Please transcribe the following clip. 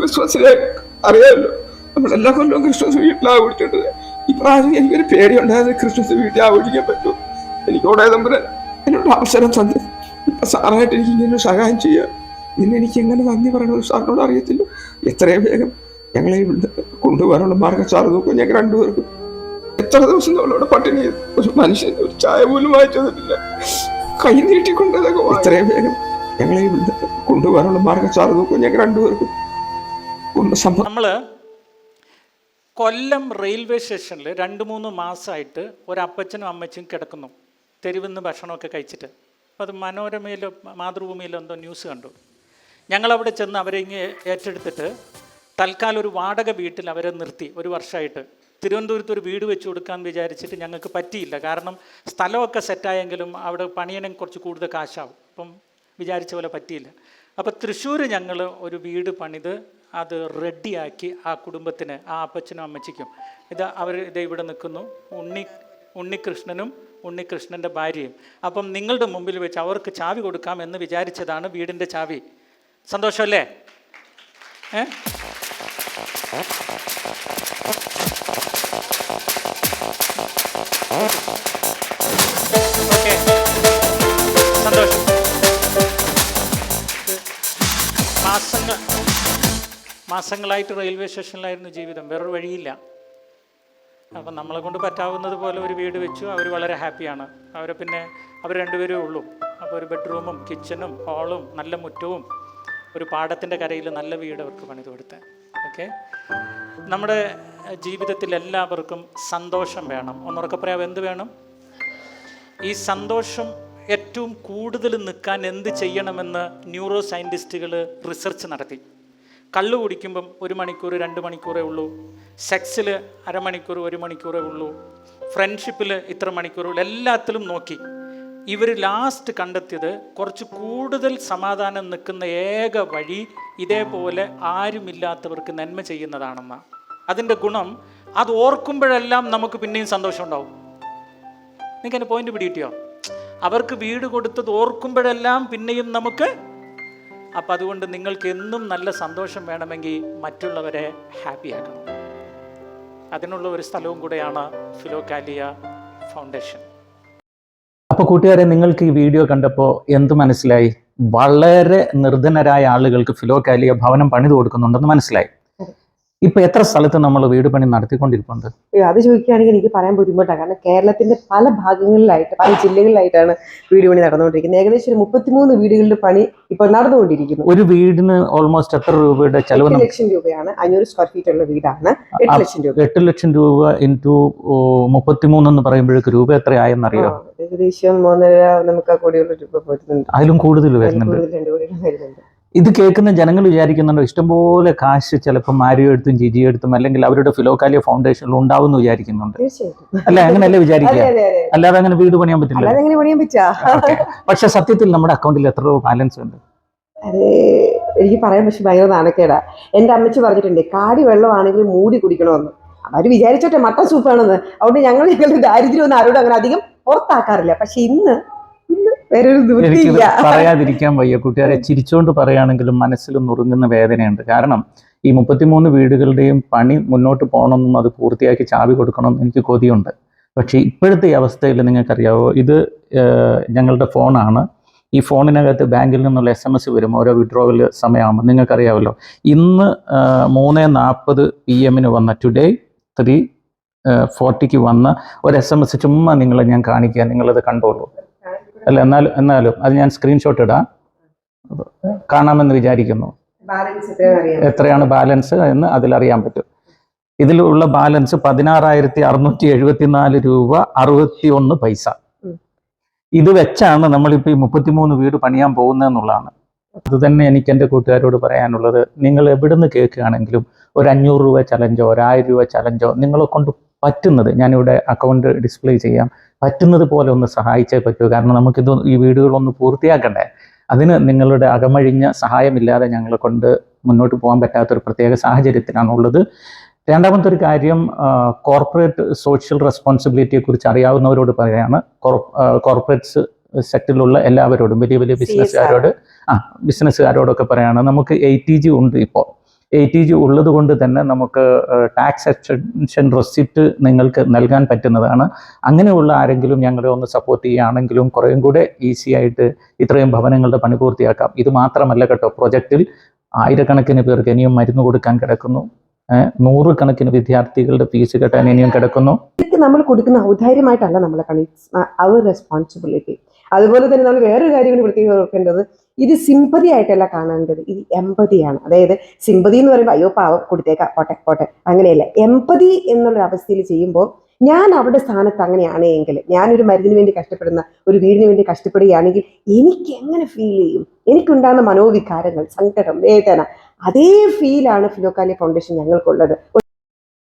ക്രിസ്മസിനെ അറിയാമല്ലോ. നമ്മൾ എല്ലാ കൊല്ലവും ക്രിസ്മസ് വീട്ടിൽ ആഘോഷിച്ചിട്ടത് ഈ പ്രാവശ്യം എനിക്കൊരു പേടിയുണ്ടായത് ക്രിസ്മസ് വീട്ടിൽ ആഘോഷിക്കാൻ പറ്റും. എനിക്ക് ഉടനെ തമ്പുരാൻ എന്നോട് അവസരം തന്നെ. ഇപ്പൊ സാറായിട്ട് എനിക്ക് ഇങ്ങനെ സഹായം ചെയ്യാം. നിന്നെ എനിക്ക് എങ്ങനെ നന്ദി പറയണമെന്ന് സാറിനോട് അറിയത്തില്ല. എത്രയും വേഗം ഞങ്ങളെ കൊണ്ടുപോകാനുള്ള മാർഗം സാറ് നോക്കും. ഞങ്ങൾ രണ്ടുപേർക്കും എത്ര ദിവസം നമ്മളോട് പട്ടിണി ഒരു മനുഷ്യൻ ഒരു ചായ പോലും വായിച്ചതില്ല കൈ നീട്ടിക്കൊണ്ടതൊക്കെ. എത്രയും വേഗം ഞങ്ങളെ കൊണ്ടുപോകാനുള്ള മാർഗം സാറ് നോക്കും. ഞങ്ങൾ രണ്ടുപേർക്കും നമ്മൾ കൊല്ലം റെയിൽവേ സ്റ്റേഷനിൽ രണ്ട് മൂന്ന് മാസമായിട്ട് ഒരു അപ്പച്ചനും അമ്മച്ചും കിടക്കുന്നു. തെരുവിൽ നിന്ന് ഭക്ഷണമൊക്കെ കഴിച്ചിട്ട്. അപ്പോൾ അത് മനോരമയിലോ മാതൃഭൂമിയിലോ എന്തോ ന്യൂസ് കണ്ടു. ഞങ്ങളവിടെ ചെന്ന് അവരെ ഇങ്ങ് ഏറ്റെടുത്തിട്ട് തൽക്കാലം ഒരു വാടക വീട്ടിൽ അവരെ നിർത്തി ഒരു വർഷമായിട്ട് തിരുവനന്തപുരത്ത് ഒരു വീട് വെച്ച് കൊടുക്കാൻ വിചാരിച്ചിട്ട് ഞങ്ങൾക്ക് പറ്റിയില്ല. കാരണം സ്ഥലമൊക്കെ സെറ്റായെങ്കിലും അവിടെ പണിയണം കുറച്ച് കൂടുതൽ കാശാവും. അപ്പം വിചാരിച്ച പോലെ പറ്റിയില്ല. അപ്പോൾ തൃശ്ശൂർ ഞങ്ങൾ ഒരു വീട് പണിത് അത് റെഡിയാക്കി ആ കുടുംബത്തിന് ആ അപ്പച്ചനും അമ്മച്ചിക്കും. ഇത് അവർ ഇത് ഇവിടെ നിൽക്കുന്നു. ഉണ്ണി ഉണ്ണികൃഷ്ണനും ഉണ്ണികൃഷ്ണന്റെ ഭാര്യയും. അപ്പം നിങ്ങളുടെ മുമ്പിൽ വെച്ച് അവർക്ക് ചാവി കൊടുക്കാം എന്ന് വിചാരിച്ചതാണ് വീടിന്റെ ചാവി. സന്തോഷമല്ലേ? ഏ? സന്തോഷം. മാസങ്ങൾ മാസങ്ങളായിട്ട് റെയിൽവേ സ്റ്റേഷനിലായിരുന്നു ജീവിതം. വേറൊരു വഴിയില്ല. അപ്പം നമ്മളെ കൊണ്ട് പറ്റാവുന്നത് പോലെ ഒരു വീട് വെച്ചു. അവർ വളരെ ഹാപ്പിയാണ്. അവർ പിന്നെ അവർ രണ്ടുപേരേ ഉള്ളൂ. അപ്പോൾ ഒരു ബെഡ്റൂമും കിച്ചണും ഹാളും നല്ല മുറ്റവും ഒരു പാടത്തിന്റെ കരയിൽ നല്ല വീട് അവർക്ക് പണിത് കൊടുത്ത്. ഓക്കെ? നമ്മുടെ ജീവിതത്തിൽ എല്ലാവർക്കും സന്തോഷം വേണം. ഒന്നുറക്കെ പറയാം എന്ത് വേണം? ഈ സന്തോഷം ഏറ്റവും കൂടുതൽ നിൽക്കാൻ എന്ത് ചെയ്യണമെന്ന് ന്യൂറോ സയന്റിസ്റ്റുകൾ റിസർച്ച് നടത്തി. കള്ളു കുടിക്കുമ്പം ഒരു മണിക്കൂർ രണ്ട് മണിക്കൂറേ ഉള്ളൂ. സെക്സിൽ അരമണിക്കൂർ ഒരു മണിക്കൂറേ ഉള്ളൂ. ഫ്രണ്ട്ഷിപ്പിൽ ഇത്ര മണിക്കൂർ എല്ലാത്തിലും നോക്കി. ഇവർ ലാസ്റ്റ് കണ്ടെത്തിയത് കുറച്ച് കൂടുതൽ സമാധാനം നിൽക്കുന്ന ഏക വഴി ഇതേപോലെ ആരുമില്ലാത്തവർക്ക് നന്മ ചെയ്യുന്നതാണെന്നാണ് അതിന്റെ ഗുണം അത് ഓർക്കുമ്പോഴെല്ലാം നമുക്ക് പിന്നെയും സന്തോഷം ഉണ്ടാവും. നിങ്ങൾക്ക് എന്റെ പോയിന്റ് പിടികിട്ടിയോ? അവർക്ക് വീട് കൊടുത്തത് ഓർക്കുമ്പോഴെല്ലാം പിന്നെയും നമുക്ക് അപ്പം അതുകൊണ്ട് നിങ്ങൾക്ക് എന്നും നല്ല സന്തോഷം വേണമെങ്കിൽ മറ്റുള്ളവരെ ഹാപ്പിയാക്കണം അതിനുള്ള ഒരു സ്ഥലവും കൂടെയാണ് ഫിലോകാലിയ ഫൗണ്ടേഷൻ. അപ്പോൾ കൂട്ടുകാരെ നിങ്ങൾക്ക് ഈ വീഡിയോ കണ്ടപ്പോൾ എന്ത് മനസ്സിലായി? വളരെ നിർധനരായ ആളുകൾക്ക് ഫിലോകാലിയ ഭവനം പണിത് കൊടുക്കുന്നുണ്ടെന്ന് മനസ്സിലായി. ഇപ്പൊ എത്ര സ്ഥലത്ത് നമ്മൾ വീട് പണി നടത്തിക്കൊണ്ടിരിപ്പുണ്ട്? അത് ചോദിക്കുകയാണെങ്കിൽ എനിക്ക് പറയാൻ ബുദ്ധിമുട്ടാണ്. കാരണം കേരളത്തിന്റെ പല ഭാഗങ്ങളിലായിട്ട് പല ജില്ലകളിലായിട്ടാണ് വീട് പണി നടന്നുകൊണ്ടിരിക്കുന്നത്. ഏകദേശം ഒരു മുപ്പത്തിമൂന്ന് വീടുകളുടെ പണി ഇപ്പോൾ നടന്നുകൊണ്ടിരിക്കുന്നു. ഒരു വീടിന് ഓൾമോസ്റ്റ് എത്ര രൂപയുടെ ചെലവ് ലക്ഷം രൂപയാണ്. അഞ്ഞൂറ് സ്ക്വയർ ഫീറ്റ് ഉള്ള വീടാണ്. എട്ട് ലക്ഷം രൂപ. എട്ട് ലക്ഷം രൂപ ഇന്റു മുപ്പത്തിമൂന്ന് എന്ന് പറയുമ്പോഴേക്ക് രൂപ എത്രയായെന്നറിയോ? ഏകദേശം മൂന്നര നമുക്ക് കോടിയുള്ള രൂപ പോയിട്ടുണ്ട്. അതിലും കൂടുതൽ വരുന്നുണ്ട്. ഇത് കേൾക്കുന്ന ജനങ്ങൾ വിചാരിക്കുന്നുണ്ടോ? ഇഷ്ടംപോലെ കാശ് ചിലപ്പോൾ മാരിയോ എടുത്തും ജിജിയോ എടുത്തും അല്ലെങ്കിൽ അവരുടെ ഫിലോകാലിയ ഫൗണ്ടേഷനിൽ ഉണ്ടാവും വിചാരിക്കുന്നുണ്ട്. അല്ലെ? അങ്ങനെയല്ലേ വിചാരിക്കുക? അല്ലാതെ അങ്ങനെ വീട് പണിയാൻ പറ്റില്ല പക്ഷെ സത്യത്തിൽ നമ്മുടെ അക്കൗണ്ടിൽ എത്ര രൂപ ബാലൻസ് ഉണ്ട്? അത് എനിക്ക് പറയാൻ പക്ഷെ ഭയങ്കര നാണക്കേടാ. എന്റെ അമ്മച്ചി പറഞ്ഞിട്ടുണ്ട് കാടി വെള്ളമാണെങ്കിൽ മൂടി കുടിക്കണമെന്ന്. അവർ വിചാരിച്ചോട്ടെ മട്ടൻ സൂപ്പാണെന്ന്. അതുകൊണ്ട് ഞങ്ങൾ ഞങ്ങളുടെ ദാരിദ്ര്യം ഒന്നും ആരോടും അങ്ങനെ അധികം പുറത്താക്കാറില്ല. പക്ഷെ ഇന്ന് വേറൊരു എനിക്ക് നിവൃത്തിയില്ല പറയാതിരിക്കാൻ വയ്യ. കുട്ടികാരെ ചിരിച്ചുകൊണ്ട് പറയുകയാണെങ്കിലും മനസ്സിൽ നുറുങ്ങുന്ന വേദനയുണ്ട്. കാരണം ഈ മുപ്പത്തിമൂന്ന് വീടുകളുടെയും പണി മുന്നോട്ട് പോകണമെന്നും അത് പൂർത്തിയാക്കി ചാവി കൊടുക്കണം എനിക്ക് കൊതിയുണ്ട്. പക്ഷേ ഇപ്പോഴത്തെ ഈ അവസ്ഥയിൽ നിങ്ങൾക്കറിയാവോ? ഇത് ഞങ്ങളുടെ ഫോണാണ്. ഈ ഫോണിനകത്ത് ബാങ്കിൽ നിന്നുള്ള എസ് എം എസ് വരും. ഓരോ വിഡ്രോവൽ സമയമാകുമ്പോൾ നിങ്ങൾക്കറിയാമല്ലോ ഇന്ന് മൂന്ന് നാൽപ്പത് പി എമ്മിന് വന്ന ടുഡേ ത്രീ ഫോർട്ടിക്ക് വന്ന ഒരു എസ് എം എസ് ചുമ്മാ നിങ്ങളെ ഞാൻ കാണിക്കുക. നിങ്ങളത് കണ്ടോളൂ. അല്ല എന്നാലും എന്നാലും അത് ഞാൻ സ്ക്രീൻഷോട്ട് ഇടാം. കാണാമെന്ന് വിചാരിക്കുന്നു. എത്രയാണ് ബാലൻസ് എന്ന് അതിലറിയാൻ പറ്റും. ഇതിലുള്ള ബാലൻസ് പതിനാറായിരത്തി അറുന്നൂറ്റി എഴുപത്തിനാല് രൂപ അറുപത്തി ഒന്ന് പൈസ ഇത് വെച്ചാണ് നമ്മളിപ്പോൾ ഈ മുപ്പത്തിമൂന്ന് വീട് പണിയാൻ പോകുന്നതെന്നുള്ളതാണ്. അത് തന്നെ എനിക്ക് എന്റെ കൂട്ടുകാരോട് പറയാനുള്ളത്. നിങ്ങൾ എവിടുന്ന് കേൾക്കുകയാണെങ്കിലും ഒരു അഞ്ഞൂറ് രൂപ ചലഞ്ചോ ഒരായിരം രൂപ ചലഞ്ചോ നിങ്ങളെ കൊണ്ട് പറ്റുന്നത് ഞാനിവിടെ അക്കൗണ്ട് ഡിസ്പ്ലേ ചെയ്യാം. പറ്റുന്നത് പോലെ ഒന്ന് സഹായിച്ചേ പറ്റൂ. കാരണം നമുക്കിത് ഈ വീടുകളൊന്ന് പൂർത്തിയാക്കണ്ടേ. അതിന് നിങ്ങളുടെ അകമഴിഞ്ഞ സഹായമില്ലാതെ ഞങ്ങളെ കൊണ്ട് മുന്നോട്ട് പോകാൻ പറ്റാത്തൊരു പ്രത്യേക സാഹചര്യത്തിലാണുള്ളത്. രണ്ടാമത്തെ ഒരു കാര്യം കോർപ്പറേറ്റ് സോഷ്യൽ റെസ്പോൺസിബിലിറ്റിയെ കുറിച്ച് അറിയാവുന്നവരോട് പറയാണ്. കോർപ്പറേറ്റ്സ് സെക്ടറിലുള്ള എല്ലാവരോടും വലിയ വലിയ ബിസിനസ്സുകാരോട് ആ ബിസിനസ്സുകാരോടൊക്കെ പറയാണ്. നമുക്ക് എയ്റ്റി ജി ഉണ്ട് ഇപ്പോൾ. എ ടി ജി ഉള്ളത് കൊണ്ട് തന്നെ നമുക്ക് ടാക്സ് എക്സ്റ്റൻഷൻ റെസിപ്റ്റ് നിങ്ങൾക്ക് നൽകാൻ പറ്റുന്നതാണ്. അങ്ങനെയുള്ള ആരെങ്കിലും ഞങ്ങളെ ഒന്ന് സപ്പോർട്ട് ചെയ്യുകയാണെങ്കിലും കുറേയും കൂടെ ഈസി ആയിട്ട് ഇത്രയും ഭവനങ്ങളുടെ പണി പൂർത്തിയാക്കാം. ഇത് മാത്രമല്ല കേട്ടോ പ്രൊജക്റ്റിൽ ആയിരക്കണക്കിന് പേർക്ക് ഇനിയും മരുന്ന് കൊടുക്കാൻ കിടക്കുന്നു. നൂറുകണക്കിന് വിദ്യാർത്ഥികളുടെ ഫീസ് കെട്ടാൻ ഇനിയും കിടക്കുന്നു. ഇതൊക്കെ നമ്മൾ കൊടുക്കുന്ന ഔദാര്യമായിട്ടല്ല നമ്മളെ കണി അവർ റെസ്പോൺസിബിലിറ്റി അതുപോലെ തന്നെ നമ്മൾ വേറൊരു കാര്യം കൂടി പ്രത്യേകം ഓർക്കേണ്ടത് ഇത് സിമ്പതി ആയിട്ടല്ല കാണേണ്ടത്. ഇത് എമ്പതിയാണ് അതായത് സിമ്പതി എന്ന് പറയുമ്പോൾ അയ്യോ പാവം കൊടുത്തേക്കാം. പോട്ടെ പോട്ടെ. അങ്ങനെയല്ല. എമ്പതി എന്നുള്ള അവസ്ഥയിൽ ചെയ്യുമ്പോൾ ഞാൻ അവരുടെ സ്ഥാനത്ത് അങ്ങനെയാണ് എങ്കിൽ ഞാനൊരു മരുന്നിന് വേണ്ടി കഷ്ടപ്പെടുന്ന ഒരു വീടിന് വേണ്ടി കഷ്ടപ്പെടുകയാണെങ്കിൽ എനിക്ക് എങ്ങനെ ഫീൽ ചെയ്യും? എനിക്കുണ്ടാകുന്ന മനോവികാരങ്ങൾ സങ്കടം വേദന അതേ ഫീലാണ് ഫിലോക്കാലി ഫൗണ്ടേഷൻ ഞങ്ങൾക്കുള്ളത്.